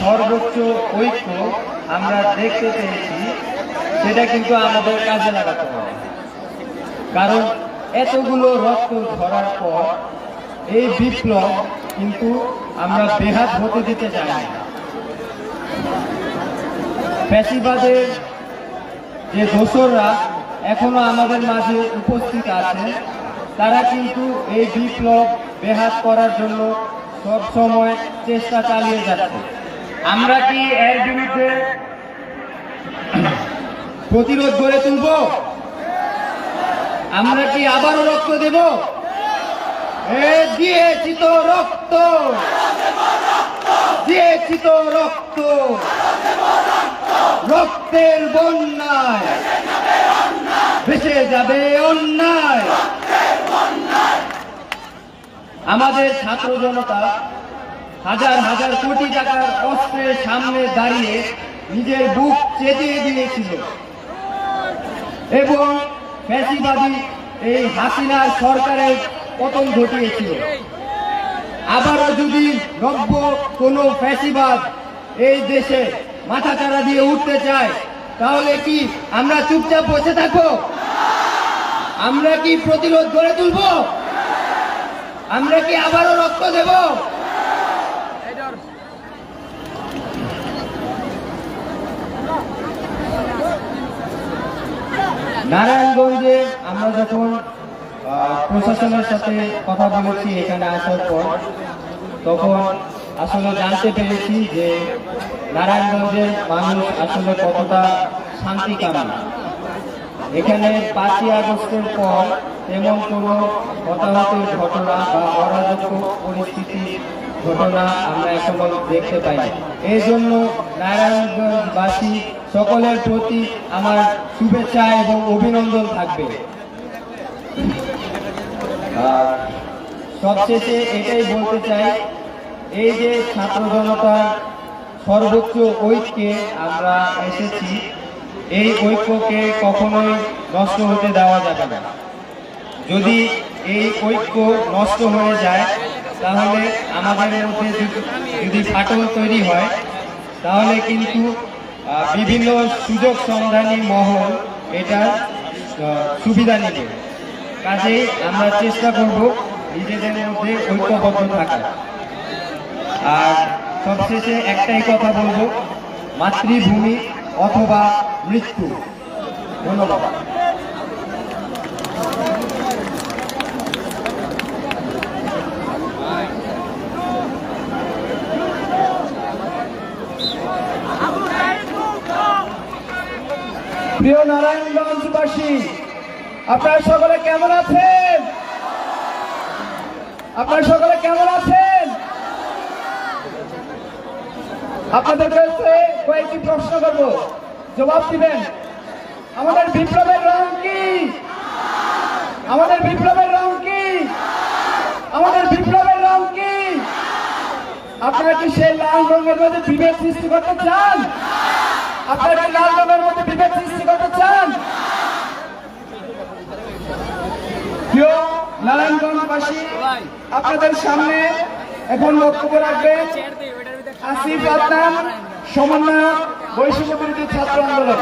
সর্বোচ্চ ঐক্য আমরা দেখতে পেয়েছি, সেটা কিন্তু আমাদের কাজে লাগাতে হবে। কারণ এতগুলো রক্ত ধরার পর এই বিপ্লব কিন্তু আমরা বেহাত হতে দিতে চাই না। ফ্যাসিবাদের যে দোসররা এখনও আমাদের মাঝে উপস্থিত আছে তারা কিন্তু এই বিপ্লব বেহাত করার জন্য সবসময় চেষ্টা চালিয়ে যাচ্ছে। আমরা কি এর বিরুদ্ধে প্রতিরোধ গড়ে তুলব? আমরা কি আবারও রক্ত দেব? দিয়েছি তো রক্ত। দিয়েছি তো রক্ত। রক্তের বন্যায় ভেসে যাবে অন্যায়। আমাদের ছাত্র জনতা হাজার হাজার কোটি টাকার অস্ত্রের সামনে দাঁড়িয়ে নিজের বুক চেতিয়ে দিয়েছিল। এবং ফ্যাসিবাদী এই হাসিনার সরকারের পতন ঘটিয়েছিল। আবারও যদি নব্য কোনো ফ্যাসিবাদ এই দেশে মাথা চারা দিয়ে উঠতে চায়, তাহলে কি আমরা চুপচাপ বসে থাকব? আমরা কি প্রতিরোধ গড়ে তুলব? আমরা কি আবারও রক্ত দেব? নারায়ণগঞ্জে আমরা যখন প্রশাসনের সাথে কথা বলেছি এখানে আসার পর, তখন আসলে জানতে পেরেছি যে নারায়ণগঞ্জের মানুষ আসলে কতটা শান্তি কামনা এখানে পাঁচই আগস্টের পর তেমন কোনো হতাহতের ঘটনা বা অরাজক পরিস্থিতি ঘটনা আমরা এখনও দেখতে পাই। এই জন্য নারায়ণগঞ্জবাসী সকলের প্রতি আমার শুভেচ্ছা এবং অভিনন্দন থাকবে। সবশেষে এটাই বলতে চাই, এই যে ছাত্র জনতার সর্বোচ্চ ঐক্যে আমরা এসেছি, এই ঐক্যকে কখনোই নষ্ট হতে দেওয়া যাবে না। যদি এই ঐক্য নষ্ট হয়ে যায় তাহলে আমাদের মধ্যে যদি- ফাটল তৈরি হয়, তাহলে কিন্তু বিভিন্ন সুযোগ সন্ধানী মহল এটার সুবিধা নেবে। কাজেই আমরা চেষ্টা করব নিজেদের মধ্যে ঐক্যবদ্ধ থাকার। আর সবশেষে একটাই কথা বলব, মাতৃভূমি অথবা মৃত্যু। ধন্যবাদ। প্রিয় নারায়ণগঞ্জবাসী, আপনারা সকলে কেমন আছেন? আপনারা সকলে কেমন আছেন? আপনাদের কাছে কয়েকটি প্রশ্ন করব। জবাব দিবেন। আমাদের বিপ্লবের রং কি? আমাদের বিপ্লবের রং কি? আমাদের বিপ্লবের রং কি? আপনারা কি সেই লাল রঙের মধ্যে বিভেদ সৃষ্টি করতে চান? আপনারা লাল রঙের মধ্যে বিভেদ সৃষ্টি করতে চান প্রিয় নারায়ণগঞ্জবাসী আপনাদের সামনে এখন বক্তব্য রাখবেন আসিফ আদনান সমন্বয় বৈষম্য বিরোধী ছাত্র আন্দোলন।